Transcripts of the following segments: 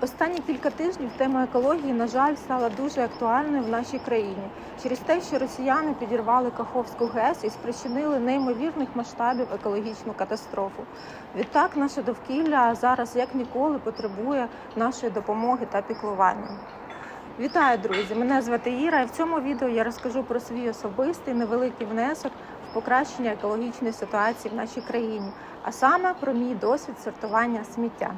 Останні кілька тижнів тема екології, на жаль, стала дуже актуальною в нашій країні через те, що росіяни підірвали Каховську ГЕС і спричинили неймовірних масштабів екологічну катастрофу. Відтак, наше довкілля зараз як ніколи потребує нашої допомоги та піклування. Вітаю, друзі! Мене звати Іра, і в цьому відео я розкажу про свій особистий невеликий внесок в покращення екологічної ситуації в нашій країні, а саме про мій досвід сортування сміття.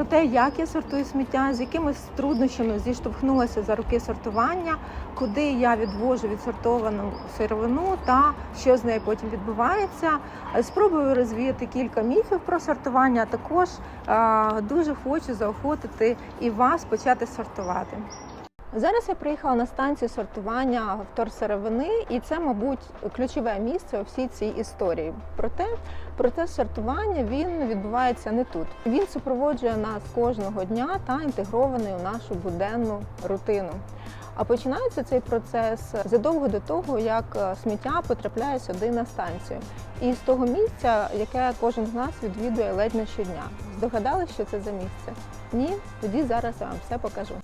Про те, як я сортую сміття, з якими труднощами зіштовхнулася за роки сортування, куди я відвожу відсортовану сировину та що з нею потім відбувається. Спробую розвіяти кілька міфів про сортування. а Також дуже хочу заохотити і вас почати сортувати. Зараз я приїхала на станцію сортування вторсировини, і це, мабуть, ключове місце у всій цій історії. Проте процес сортування він відбувається не тут. Він супроводжує нас кожного дня та інтегрований у нашу буденну рутину. А починається цей процес задовго до того, як е, сміття потрапляє сюди на станцію, і з того місця, яке кожен з нас відвідує ледь не щодня. Здогадались, що це за місце? Ні, тоді зараз я вам все покажу.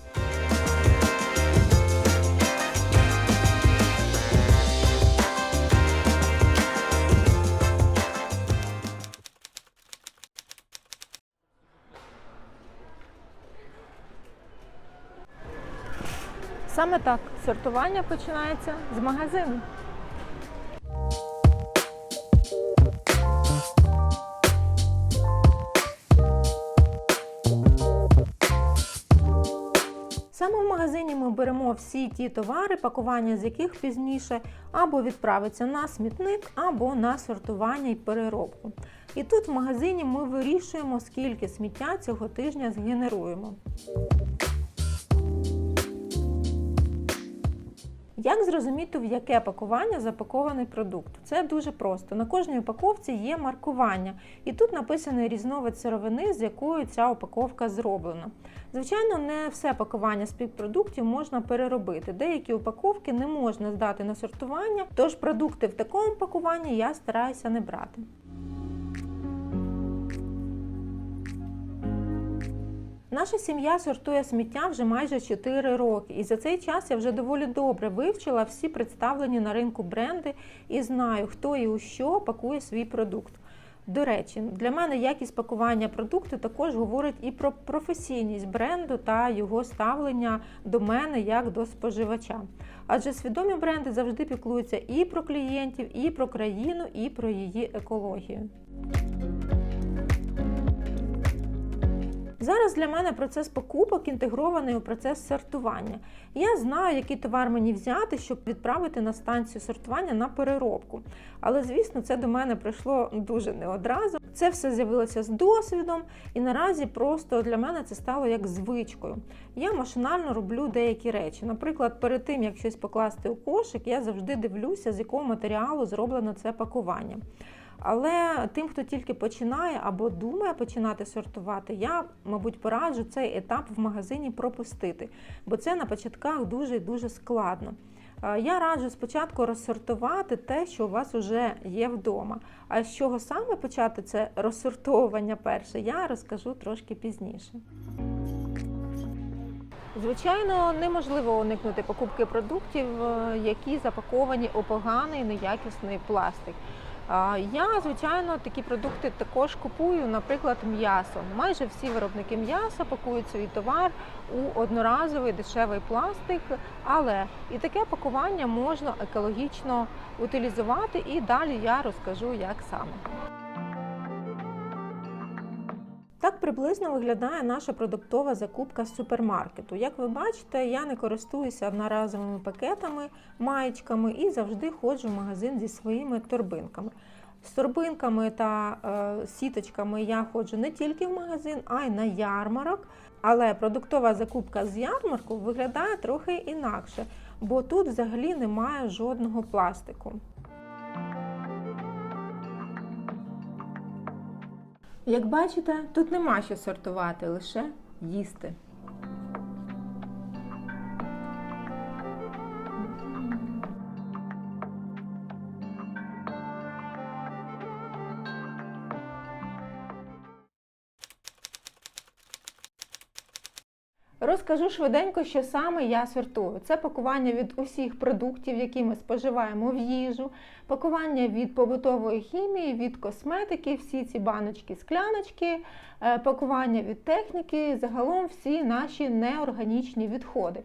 Саме так сортування починається з магазину. Саме в магазині ми беремо всі ті товари, пакування з яких пізніше або відправиться на смітник, або на сортування і переробку. І тут в магазині ми вирішуємо, скільки сміття цього тижня згенеруємо. Як зрозуміти, в яке пакування запакований продукт? Це дуже просто. На кожній упаковці є маркування, і тут написаний різновид сировини, з якою ця упаковка зроблена. Звичайно, не все пакування співпродуктів можна переробити. Деякі упаковки не можна здати на сортування, тож продукти в такому пакуванні я стараюся не брати. Наша сім'я сортує сміття вже майже 4 роки, і за цей час я вже доволі добре вивчила всі представлені на ринку бренди і знаю, хто і у що пакує свій продукт. До речі, для мене якість пакування продукту також говорить і про професійність бренду та його ставлення до мене як до споживача. Адже свідомі бренди завжди піклуються і про клієнтів, і про країну, і про її екологію. Зараз для мене процес покупок інтегрований у процес сортування. Я знаю, який товар мені взяти, щоб відправити на станцію сортування на переробку. Але, звісно, це до мене прийшло дуже не одразу. Це все з'явилося з досвідом, і наразі просто для мене це стало як звичкою. Я машинально роблю деякі речі. Наприклад, перед тим як щось покласти у кошик, я завжди дивлюся, з якого матеріалу зроблено це пакування. Але тим, хто тільки починає або думає починати сортувати, я, мабуть, пораджу цей етап в магазині пропустити, бо це на початках дуже дуже складно. Я раджу спочатку розсортувати те, що у вас вже є вдома. А з чого саме почати це розсортовування перше, я розкажу трошки пізніше. Звичайно, неможливо уникнути покупки продуктів, які запаковані у поганий неякісний пластик. Я, звичайно, такі продукти також купую, наприклад, м'ясо. Майже всі виробники м'яса пакують свій товар у одноразовий дешевий пластик, але і таке пакування можна екологічно утилізувати, і далі я розкажу, як саме. Так приблизно виглядає наша продуктова закупка з супермаркету. Як ви бачите, я не користуюся одноразовими пакетами, маєчками і завжди ходжу в магазин зі своїми торбинками. З торбинками та е, сіточками я ходжу не тільки в магазин, а й на ярмарок. Але продуктова закупка з ярмарку виглядає трохи інакше, бо тут взагалі немає жодного пластику. Як бачите, тут нема що сортувати, лише їсти. Розкажу швиденько, що саме я сортую. Це пакування від усіх продуктів, які ми споживаємо в їжу, пакування від побутової хімії, від косметики, всі ці баночки, скляночки, е, пакування від техніки, загалом всі наші неорганічні відходи.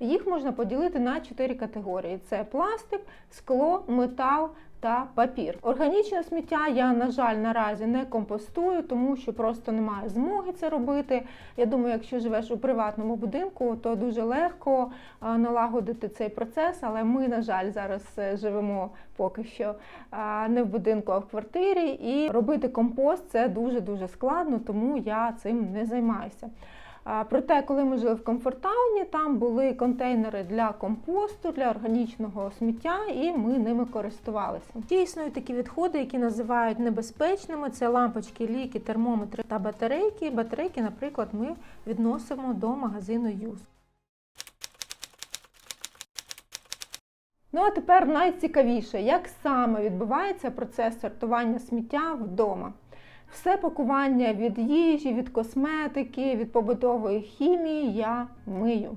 Їх можна поділити на чотири категорії: це пластик, скло, метал та папір. Органічне сміття я, на жаль, наразі не компостую, тому що просто немає змоги це робити. Я думаю, якщо живеш у приватному будинку, то дуже легко налагодити цей процес. Але ми, на жаль, зараз е, живемо поки що не в будинку, а в квартирі. І робити компост це дуже дуже складно, тому я цим не займаюся. Проте, коли ми жили в комфортауні, там були контейнери для компосту, для органічного сміття, і ми ними користувалися. Існують такі відходи, які називають небезпечними. Це лампочки, ліки, термометри та батарейки. Батарейки, наприклад, ми відносимо до магазину Юз. Ну а тепер найцікавіше, як саме відбувається процес сортування сміття вдома. Все пакування від їжі, від косметики, від побутової хімії я мию.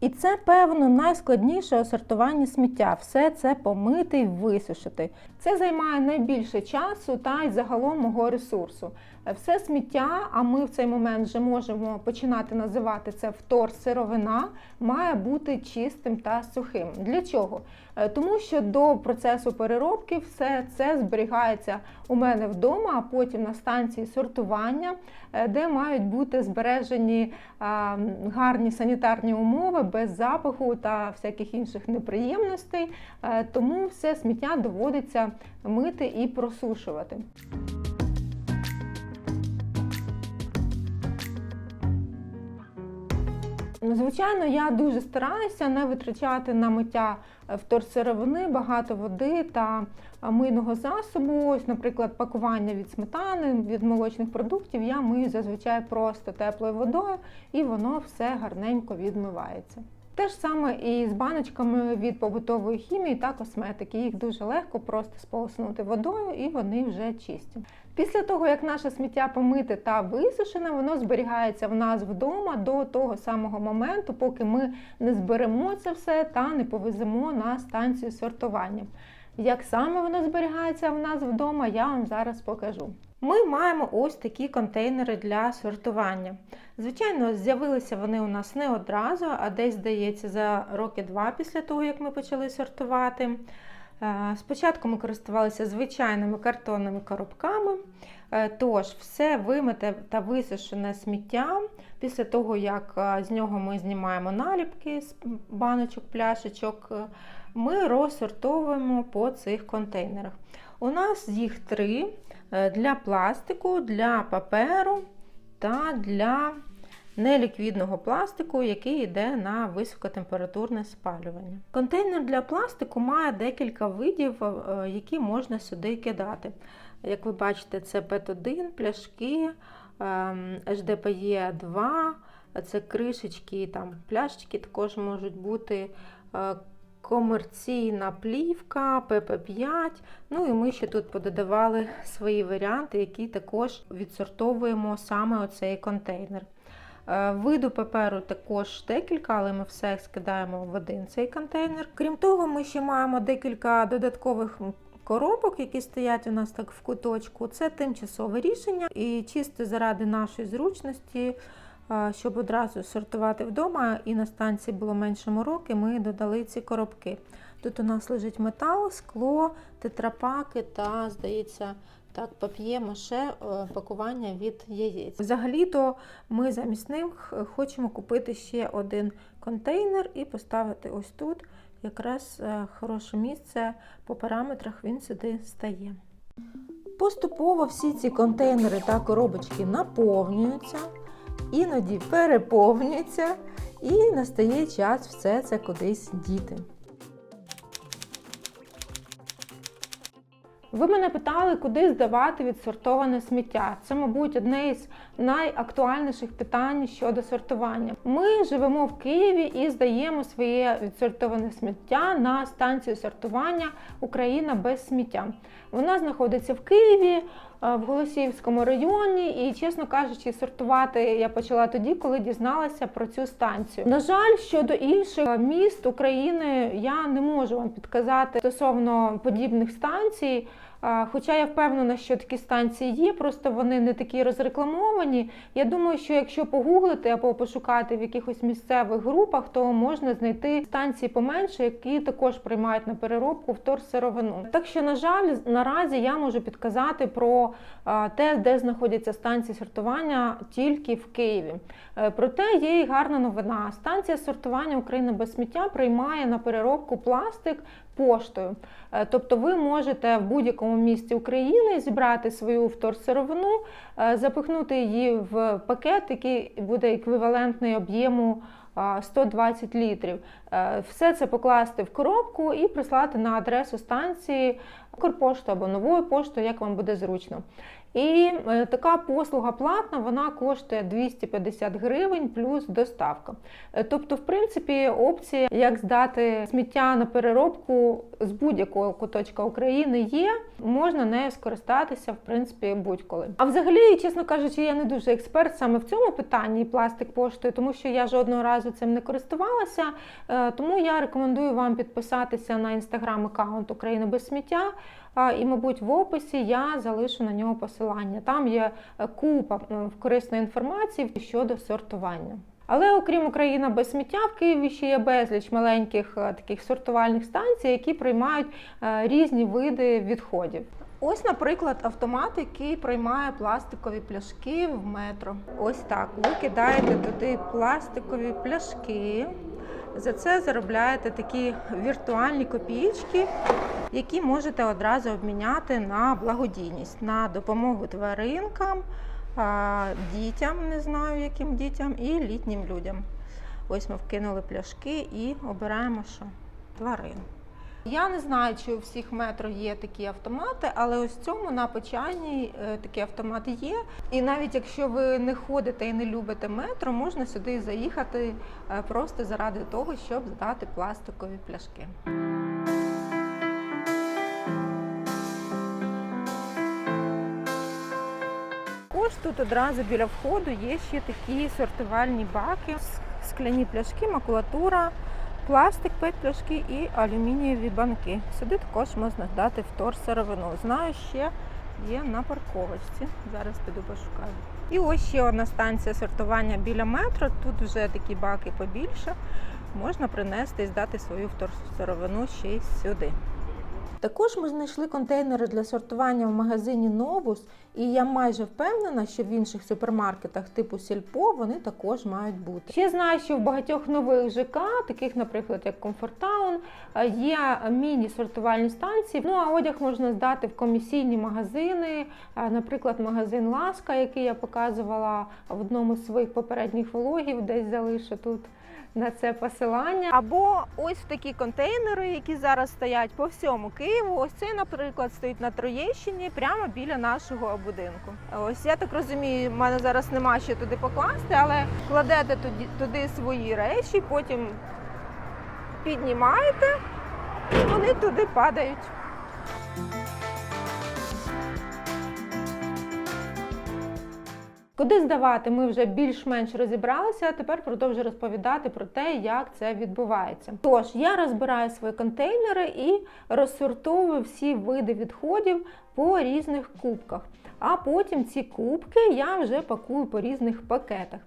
І це, певно, найскладніше у сортуванні сміття. Все це помити і висушити. Це займає найбільше часу та й загалом мого ресурсу. Все сміття, а ми в цей момент вже можемо починати називати це втор сировина, має бути чистим та сухим. Для чого? Е, Тому що до процесу переробки все це зберігається у мене вдома, а потім на станції сортування, е, де мають бути збережені гарні санітарні умови без запаху та всяких інших неприємностей. Е, Тому все сміття доводиться мити і просушувати. Ну, Звичайно, я дуже стараюся не витрачати на миття е, вторсировини, багато води та е, мийного засобу. Ось, наприклад, пакування від сметани, від молочних продуктів я мию зазвичай просто теплою водою, і воно все гарненько відмивається. Те ж саме і з баночками від побутової хімії та косметики. Їх дуже легко просто сполоснути водою, і вони вже чисті. Після того, як наше сміття помите та висушене, воно зберігається в нас вдома до того самого моменту, поки ми не зберемо це все та не повеземо на станцію сортування. Як саме воно зберігається в нас вдома, я вам зараз покажу. Ми маємо ось такі контейнери для сортування. Звичайно, з'явилися вони у нас не одразу, а десь, здається, за роки два після того, як ми почали сортувати. Е, Спочатку ми користувалися звичайними картонними коробками, Е, тож все вимите та висушене сміття. Після того, як е, з нього ми знімаємо наліпки з баночок, пляшечок, ми розсортовуємо по цих контейнерах. У нас їх три е, для пластику, для паперу та для неліквідного пластику, який йде на високотемпературне спалювання. Контейнер для пластику має декілька видів, е, які можна сюди кидати. Як ви бачите, це ПЕТ-1, пляшки, ем, HDPE 2, це кришечки, там пляшечки також можуть бути. Комерційна плівка, ПП5. Ну і ми ще тут пододавали свої варіанти, які також відсортовуємо саме оцей контейнер. Е, Виду паперу також декілька, але ми все скидаємо в один цей контейнер. Крім того, ми ще маємо декілька додаткових коробок, які стоять у нас так в куточку. Це тимчасове рішення, і чисто заради нашої зручності, щоб одразу сортувати вдома і на станції було менше мороки, ми додали ці коробки. Тут у нас лежить метал, скло, тетрапаки та, здається, так, пап'є-маше е, пакування від яєць. Взагалі-то ми замість них хочемо купити ще один контейнер і поставити ось тут. Якраз е, хороше місце по параметрах він сюди стає. Поступово всі ці контейнери та коробочки наповнюються, іноді переповнюється і настає час все це кудись діти. Ви мене питали, куди здавати відсортоване сміття. Це, мабуть, одне із найактуальніших питань щодо сортування. Ми живемо в Києві і здаємо своє відсортоване сміття на станцію сортування Україна без сміття. Вона знаходиться в Києві. е, В Голосіївському районі, і, чесно кажучи, сортувати я почала тоді, коли дізналася про цю станцію. На жаль, щодо інших міст України я не можу вам підказати стосовно подібних станцій. Хоча я впевнена, що такі станції є, просто вони не такі розрекламовані. Я думаю, що якщо погуглити або пошукати в якихось місцевих групах, то можна знайти станції поменше, які також приймають на переробку вторсировину. Так що, на жаль, наразі я можу підказати про те, де знаходяться станції сортування тільки в Києві. Е, Проте є і гарна новина. Станція сортування України без сміття приймає на переробку пластик поштою. Е, Тобто ви можете в будь-якому місці України зібрати свою вторсировину, е, запихнути її в пакет, який буде еквівалентний об'єму 120 літрів. Е, Все це покласти в коробку і прислати на адресу станції Укрпошту або новою поштою, як вам буде зручно. І е, така послуга платна, вона коштує 250 гривень плюс доставка. Е, Тобто, в принципі, опція, як здати сміття на переробку з будь-якого куточка України є, можна нею скористатися в принципі будь-коли. А взагалі, чесно кажучи, я не дуже експерт саме в цьому питанні пластик поштою, тому що я жодного разу цим не користувалася. Е, Тому я рекомендую вам підписатися на інстаграм аккаунт України без сміття. І, мабуть, в описі я залишу на нього посилання. Там є е, купа корисної інформації щодо сортування. Але окрім Україна без сміття, в Києві ще є безліч маленьких е, таких сортувальних станцій, які приймають е, різні види відходів. Ось, наприклад, автомат, який приймає пластикові пляшки в метро. Ось так. Ви кидаєте туди пластикові пляшки. За це заробляєте такі віртуальні копійки, які можете одразу обміняти на благодійність, на допомогу тваринкам, дітям, не знаю яким дітям, і літнім людям. Ось ми вкинули пляшки і обираємо, що тварин. Я не знаю, чи у всіх метро є такі автомати, але ось в цьому на Почайній е, такі автомати є. І навіть якщо ви не ходите і не любите метро, можна сюди заїхати е, просто заради того, щоб здати пластикові пляшки. Також тут одразу біля входу є ще такі сортувальні баки, скляні пляшки, макулатура, пластик, пет пляшки і алюмінієві банки. Сюди також можна здати вторсировину. Знаю, ще є на парковочці. Зараз піду пошукаю. І ось ще одна станція сортування біля метро. Тут вже такі баки побільше. Можна принести і здати свою вторсировину ще й сюди. Також ми знайшли контейнери для сортування в магазині Новус, і я майже впевнена, що в інших супермаркетах типу Сільпо вони також мають бути. Ще знаю, що в багатьох нових ЖК, таких, наприклад, як Комфортаун, е, є міні-сортувальні станції. Ну а одяг можна здати в комісійні магазини, е, наприклад, магазин Ласка, який я показувала в одному з своїх попередніх влогів, десь залишу тут на це посилання. Або ось такі контейнери, які зараз стоять по всьому Києву. Ось цей, наприклад, стоїть на Троєщині, прямо біля нашого будинку. Ось я так розумію, в мене зараз нема що туди покласти, але кладете туди, туди свої речі, потім піднімаєте, і вони туди падають. Куди здавати, ми вже більш-менш розібралися. а Тепер продовжую розповідати про те, як це відбувається. Тож я розбираю свої контейнери і розсортовую всі види відходів по різних кубках. А потім ці кубки я вже пакую по різних пакетах.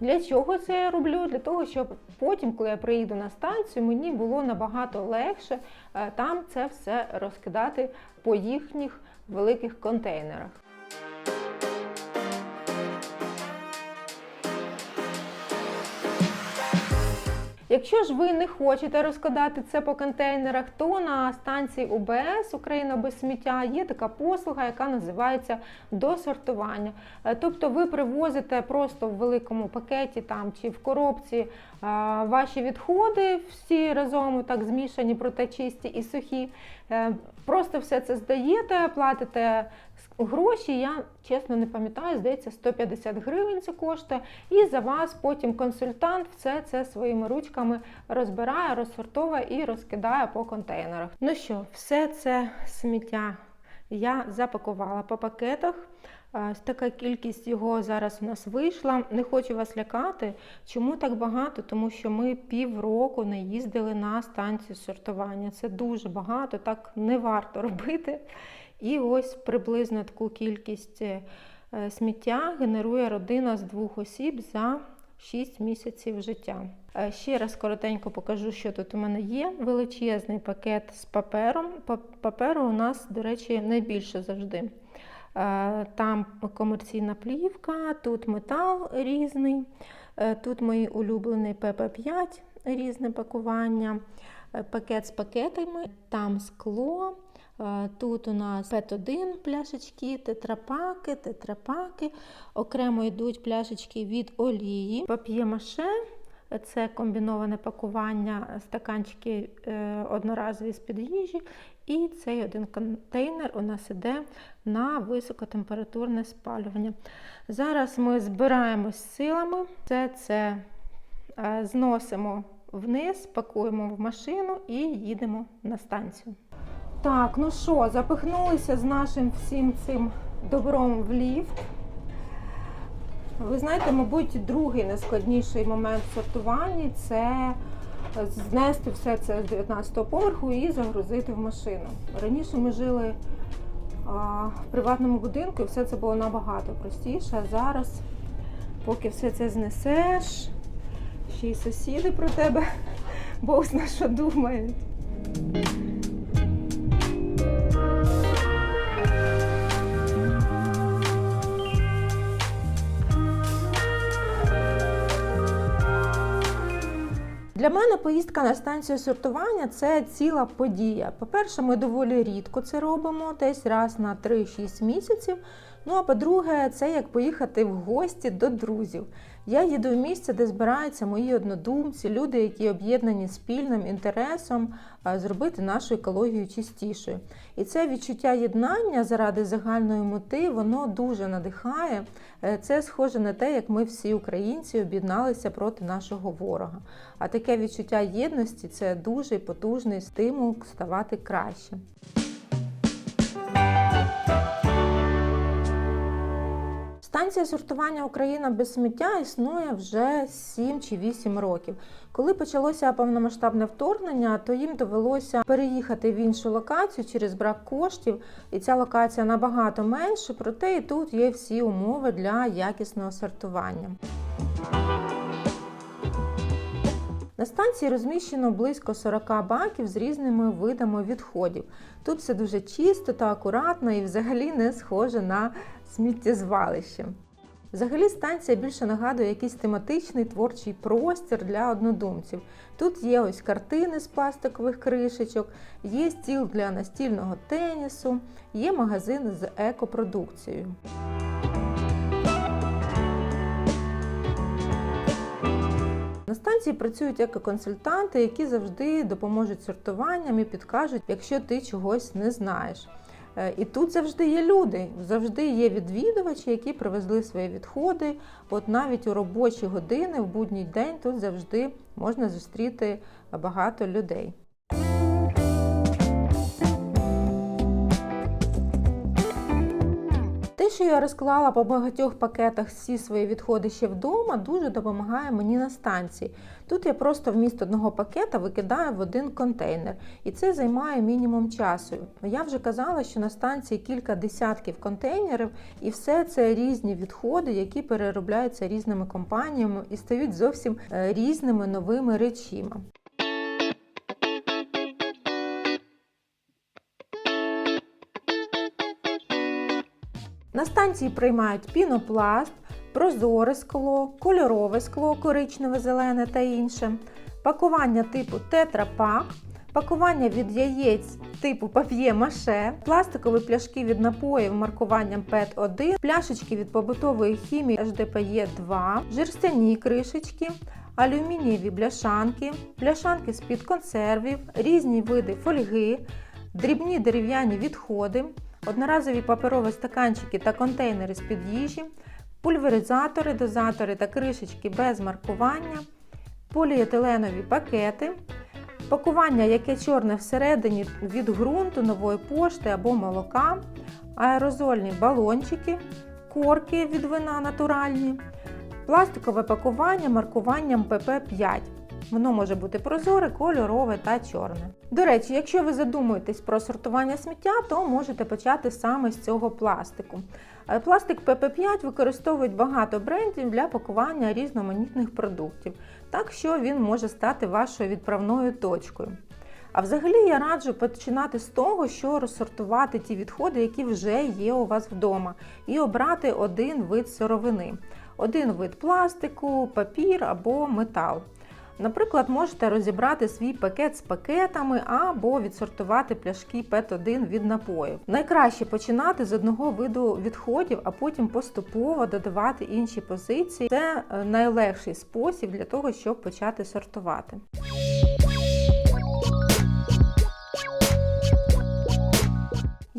Для чого це я роблю? Для того, щоб потім, коли я приїду на станцію, мені було набагато легше е, там це все розкидати по їхніх великих контейнерах. Якщо ж ви не хочете розкладати це по контейнерах, то на станції УБС Україна без сміття є така послуга, яка називається досортування. Е, Тобто ви привозите просто в великому пакеті там чи в коробці ваші відходи, всі разом так змішані, проте чисті і сухі. Е, Просто все це здаєте, платите гроші. Я чесно не пам'ятаю, здається, 150 гривень це коштує. І за вас потім консультант все це своїми ручками розбирає, розсортовує і розкидає по контейнерах. Ну що, все це сміття я запакувала по пакетах. Така кількість його зараз у нас вийшла. Не хочу вас лякати. Чому так багато? Тому що ми півроку не їздили на станцію сортування. Це дуже багато, так не варто робити. І ось приблизно таку кількість е, сміття генерує родина з двох осіб за 6 місяців життя. Е, Ще раз коротенько покажу, що тут у мене є. Величезний пакет з папером. Паперу у нас, до речі, найбільше завжди. Е, Там комерційна плівка, тут метал різний, е, тут мої улюблені ПП5, різне пакування, е, пакет з пакетами, там скло. Тут у нас ПЕТ-1 пляшечки, тетрапаки, тетрапаки. Окремо йдуть пляшечки від олії, пап'є-маше. Це комбіноване пакування, стаканчики одноразові з-під їжі. І цей один контейнер у нас іде на високотемпературне спалювання. Зараз ми збираємось силами, все це е, зносимо вниз, пакуємо в машину і їдемо на станцію. Так, ну що, запихнулися з нашим всім цим добром в ліфт. Ви знаєте, мабуть, другий найскладніший момент в сортуванні це знести все це з 19-го поверху і загрузити в машину. Раніше ми жили в приватному будинку і все це було набагато простіше. А зараз, поки все це знесеш, ще й сусіди про тебе Бог зна що думають. Для мене поїздка на станцію сортування це ціла подія. По-перше, ми доволі рідко це робимо, десь раз на 3-6 місяців. Ну а по-друге, це як поїхати в гості до друзів. Я їду в місце, де збираються мої однодумці, люди, які об'єднані спільним інтересом зробити нашу екологію чистішою. І це відчуття єднання заради загальної мети, воно дуже надихає. Е, Це схоже на те, як ми всі українці об'єдналися проти нашого ворога. А таке відчуття єдності це дуже потужний стимул ставати краще. Станція сортування Україна без сміття існує вже 7 чи 8 років. Коли почалося повномасштабне вторгнення, то їм довелося переїхати в іншу локацію через брак коштів, і ця локація набагато менше, проте і тут є всі умови для якісного сортування. На станції розміщено близько 40 баків з різними видами відходів. Тут все дуже чисто та акуратно і взагалі не схоже на сміттєзвалище. Взагалі станція більше нагадує якийсь тематичний творчий простір для однодумців. Тут є ось картини з пластикових кришечок, є стіл для настільного тенісу, є магазин з екопродукцією. На станції працюють екоконсультанти, які завжди допоможуть сортуванням і підкажуть, якщо ти чогось не знаєш. Е, І тут завжди є люди, завжди є відвідувачі, які привезли свої відходи. От навіть у робочі години в будній день тут завжди можна зустріти багато людей. Що я розклала по багатьох пакетах всі свої відходи ще вдома, дуже допомагає мені на станції. Тут я просто вміст одного пакета викидаю в один контейнер, і це займає мінімум часу. Я вже казала, що на станції кілька десятків контейнерів, і все це різні відходи, які переробляються різними компаніями і стають зовсім е, різними новими речима. На станції приймають пінопласт, прозоре скло, кольорове скло, коричневе, зелене та інше, пакування типу тетрапак, пакування від яєць типу пап'є-маше, пластикові пляшки від напоїв маркуванням ПЕТ-1, пляшечки від побутової хімії HDPE-2, жерстяні кришечки, алюмінієві бляшанки, бляшанки з-під консервів, різні види фольги, дрібні дерев'яні відходи, одноразові паперові стаканчики та контейнери з-під їжі, пульверизатори, дозатори та кришечки без маркування, поліетиленові пакети, пакування, яке чорне всередині від ґрунту, нової пошти або молока, аерозольні балончики, корки від вина натуральні, пластикове пакування маркуванням ПП5. Воно може бути прозоре, кольорове та чорне. До речі, якщо ви задумуєтесь про сортування сміття, то можете почати саме з цього пластику. Е, Пластик ПП5 використовують багато брендів для пакування різноманітних продуктів, так що він може стати вашою відправною точкою. А взагалі я раджу починати з того, що розсортувати ті відходи, які вже є у вас вдома, і обрати один вид сировини, один вид пластику, папір або метал. Наприклад, можете розібрати свій пакет з пакетами або відсортувати пляшки ПЕТ-1 від напоїв. Найкраще починати з одного виду відходів, а потім поступово додавати інші позиції. Це е, найлегший спосіб для того, щоб почати сортувати.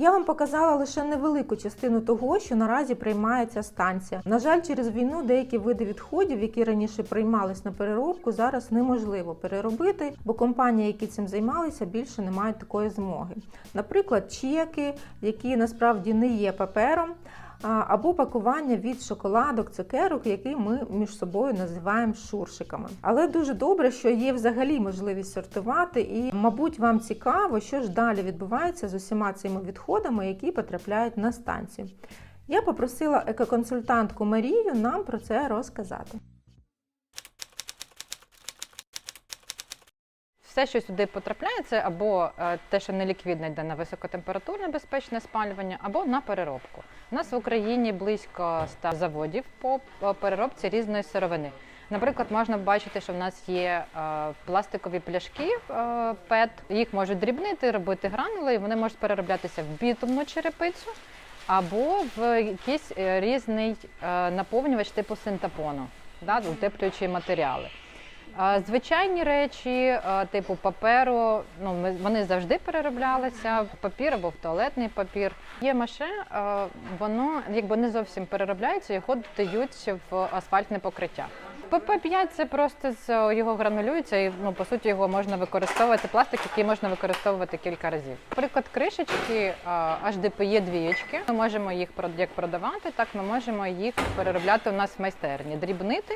Я вам показала лише невелику частину того, що наразі приймається станція. На жаль, через війну деякі види відходів, які раніше приймались на переробку, зараз неможливо переробити, бо компанії, які цим займалися, більше не мають такої змоги. Наприклад, чеки, які насправді не є папером. Або пакування від шоколадок, цукерок, які ми між собою називаємо шуршиками. Але дуже добре, що є взагалі можливість сортувати, і, мабуть, вам цікаво, що ж далі відбувається з усіма цими відходами, які потрапляють на станцію. Я попросила екоконсультантку Марію нам про це розказати. Все, що сюди потрапляє, це або е, те, що не ліквідне йде на високотемпературне безпечне спалювання, або на переробку. У нас в Україні близько 100 заводів по переробці різної сировини. Наприклад, можна бачити, що в нас є е, пластикові пляшки е, ПЕТ. Їх можуть дрібнити, робити гранули, і вони можуть перероблятися в бітумну черепицю або в якийсь різний наповнювач типу синтепону, да, утеплюючі матеріали. Звичайні речі, типу паперу, ну ми- вони завжди перероблялися папір або в туалетний папір. Є маше, воно якби не зовсім переробляється, його додають в асфальтне покриття. ПП5 це просто з його гранулюється, і ну по суті його можна використовувати. Пластик, який можна використовувати кілька разів. Наприклад, кришечки HDPE двієчки. Ми можемо їх як продавати, так ми можемо їх переробляти у нас в майстерні, дрібнити.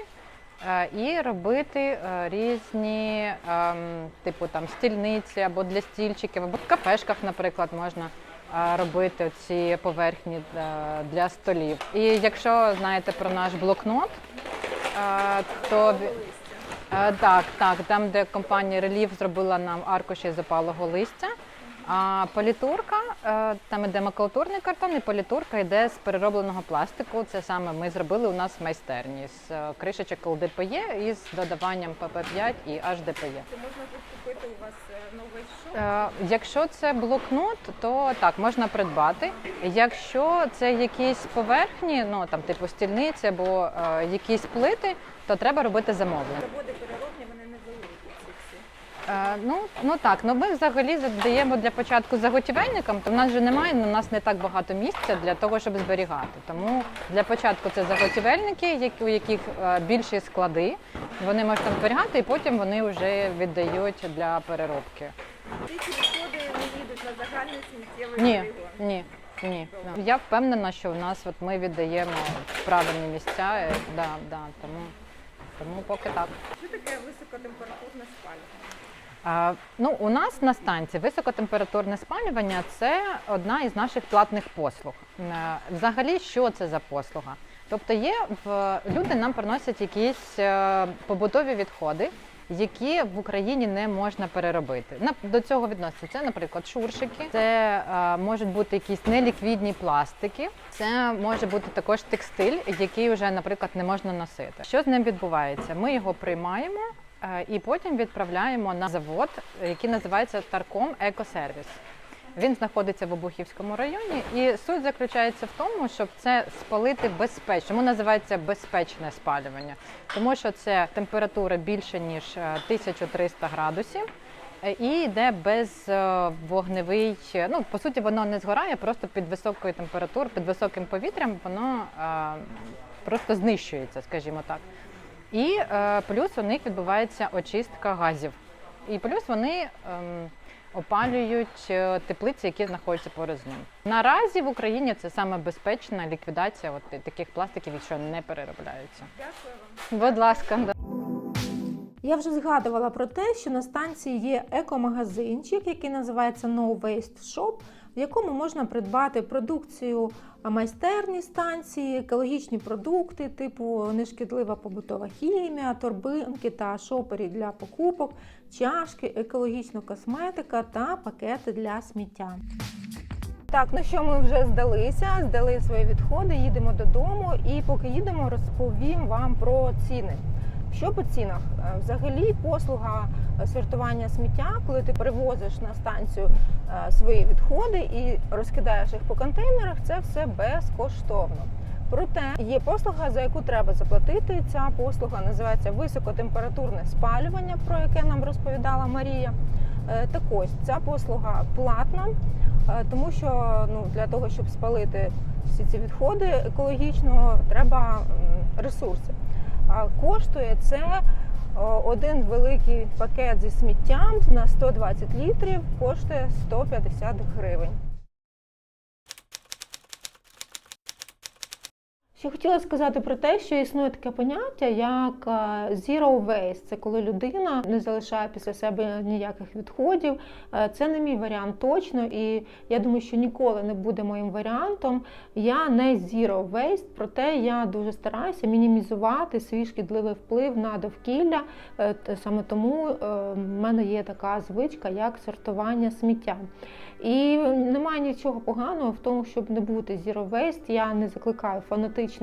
Е, і робити е, різні, ем, типу там стільниці або для стільчиків, або в кафешках, наприклад, можна е, робити ці поверхні для столів. І якщо знаєте про наш блокнот, то Так, так, там, де компанія Relief зробила нам аркуші з опалого листя. А політурка, е, там іде макулатурний картон, і політурка йде з переробленого пластику. Це саме ми зробили у нас в майстерні з е, кришечок ЛДПЄ і з додаванням ПП5 і HDPE. Це можна тут купити у вас новий шоп? Е, Якщо це блокнот, то так можна придбати. Якщо це якісь поверхні, ну там типу стільниці або е, якісь плити, то треба робити замовлення. Заводи переробні, вони невеликі ці всі. Е, ну, ну так, ну ми взагалі задаємо для початку заготівельникам, то в нас же немає, у нас не так багато місця для того, щоб зберігати. Тому для початку це заготівельники, у яких е, більші склади, вони можуть там зберігати, і потім вони вже віддають для переробки. Ці відходи не їдуть на загальний сміттєвий Ні, ні. Ні, я впевнена, що у нас от ми віддаємо правильні місця. е, Да, да, тому, тому поки так. Що таке високотемпературне спалювання? А, ну, у нас на станції високотемпературне спалювання це одна із наших платних послуг. Е, Взагалі, що це за послуга? Тобто є в люди нам приносять якісь е, побутові відходи, які в Україні не можна переробити. До цього відноситься це, наприклад, шуршики, це е, можуть бути якісь неліквідні пластики, це може бути також текстиль, який вже, наприклад, не можна носити. Що з ним відбувається? Ми його приймаємо. Е, І потім відправляємо на завод, який називається Тарком Екосервіс. Він знаходиться в Обухівському районі, і суть заключається в тому, щоб це спалити безпечно. Чому називається безпечне спалювання? Тому що це температура більше ніж е, 1300 градусів. Е, І йде без е, вогневий, е, ну по суті, воно не згорає, просто під високою температурою, під високим повітрям воно е, просто знищується, скажімо так. І е, плюс у них відбувається очистка газів. І плюс вони ем, опалюють е, теплиці, які знаходяться поруч з ним. Наразі в Україні це саме безпечна ліквідація от таких пластиків, що не переробляються. Дякую вам. Будь ласка. Я вже згадувала про те, що на станції є екомагазинчик, який називається No Waste Shop, в якому можна придбати продукцію майстерні станції, екологічні продукти, типу нешкідлива побутова хімія, торбинки та шопері для покупок, чашки, екологічна косметика та пакети для сміття. Так, ну що, ми вже здалися, здали свої відходи, їдемо додому. І поки їдемо, розповім вам про ціни. Що по цінах? Е, Взагалі, послуга е, сортування сміття, коли ти перевозиш на станцію е, свої відходи і розкидаєш їх по контейнерах, це все безкоштовно. Проте є послуга, за яку треба заплатити. Ця послуга називається високотемпературне спалювання, про яке нам розповідала Марія. Так ось ця послуга платна, тому що ну, для того, щоб спалити всі ці відходи екологічно, треба ресурси. А коштує це один великий пакет зі сміттям на 120 літрів, коштує 150 гривень. Ще хотіла сказати про те, що існує таке поняття як е, zero waste. Це коли людина не залишає після себе ніяких відходів. Е, Це не мій варіант точно, і я думаю, що ніколи не буде моїм варіантом. Я не zero waste, проте я дуже стараюся мінімізувати свій шкідливий вплив на довкілля. Е, Саме тому в мене є така звичка, як сортування сміття. І немає нічого поганого в тому, щоб не бути zero waste. Я не закликаю фанатично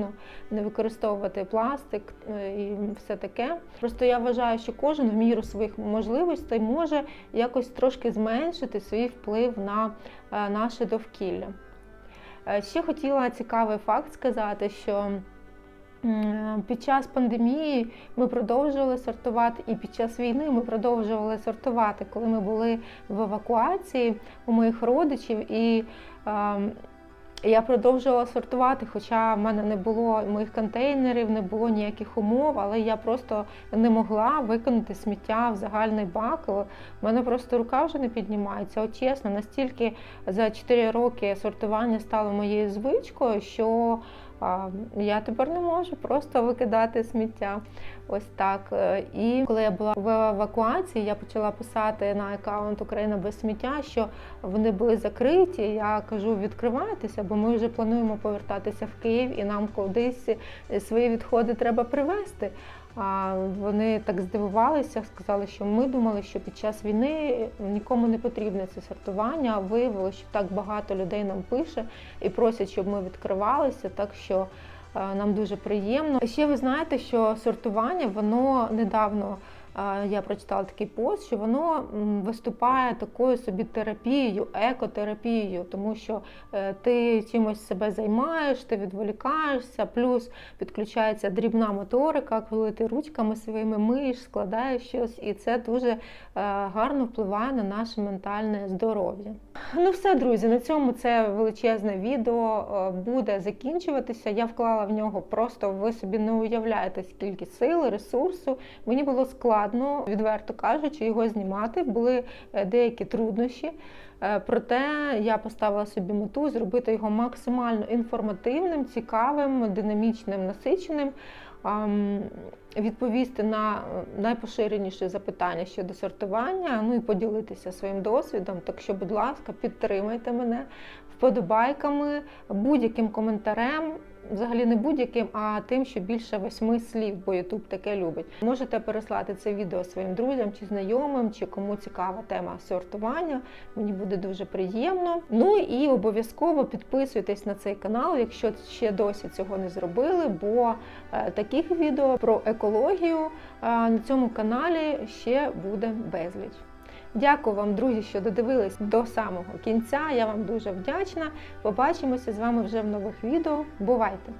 не використовувати пластик е, і все таке. Просто я вважаю, що кожен в міру своїх можливостей може якось трошки зменшити свій вплив на е, наше довкілля. Е, Ще хотіла цікавий факт сказати, що під час пандемії ми продовжували сортувати, і під час війни ми продовжували сортувати, коли ми були в евакуації у моїх родичів. І ем, я продовжувала сортувати, хоча в мене не було моїх контейнерів, не було ніяких умов, але я просто не могла виконати сміття в загальний бак. У мене просто рука вже не піднімається. От чесно, настільки за 4 роки сортування стало моєю звичкою, що я тепер не можу просто викидати сміття. Ось так. Е, І коли я була в евакуації, я почала писати на аккаунт Україна без сміття, що вони були закриті. Я кажу, відкривайтеся, бо ми вже плануємо повертатися в Київ і нам кудись свої відходи треба привезти. А вони так здивувалися, сказали, що ми думали, що під час війни нікому не потрібне це сортування. Виявилося, що так багато людей нам пише і просять, щоб ми відкривалися. Так що е, нам дуже приємно. Ще ви знаєте, що сортування воно недавно. Я прочитала такий пост, що воно виступає такою собі терапією, екотерапією, тому що е, ти чимось себе займаєш, ти відволікаєшся, плюс підключається дрібна моторика, коли ти ручками своїми миєш, складаєш щось, і це дуже е, гарно впливає на наше ментальне здоров'я. Ну все, друзі, на цьому це величезне відео е, буде закінчуватися. Я вклала в нього просто ви собі не уявляєте, скільки сил, ресурсу. Мені було складно, відверто кажучи, його знімати. Були е, деякі труднощі. Е, Проте я поставила собі мету зробити його максимально інформативним, цікавим, динамічним, насиченим. Відповісти на найпоширеніші запитання щодо сортування, ну і поділитися своїм досвідом. Так що, будь ласка, підтримайте мене вподобайками, будь-яким коментарем. Взагалі не будь-яким, а тим, що більше восьми слів, бо Ютуб таке любить. Можете переслати це відео своїм друзям чи знайомим, чи кому цікава тема сортування. Мені буде дуже приємно. Ну і обов'язково підписуйтесь на цей канал, якщо ще досі цього не зробили, бо е, таких відео про екологію е, на цьому каналі ще буде безліч. Дякую вам, друзі, що додивились до самого кінця. Я вам дуже вдячна. Побачимося з вами вже в нових відео. Бувайте!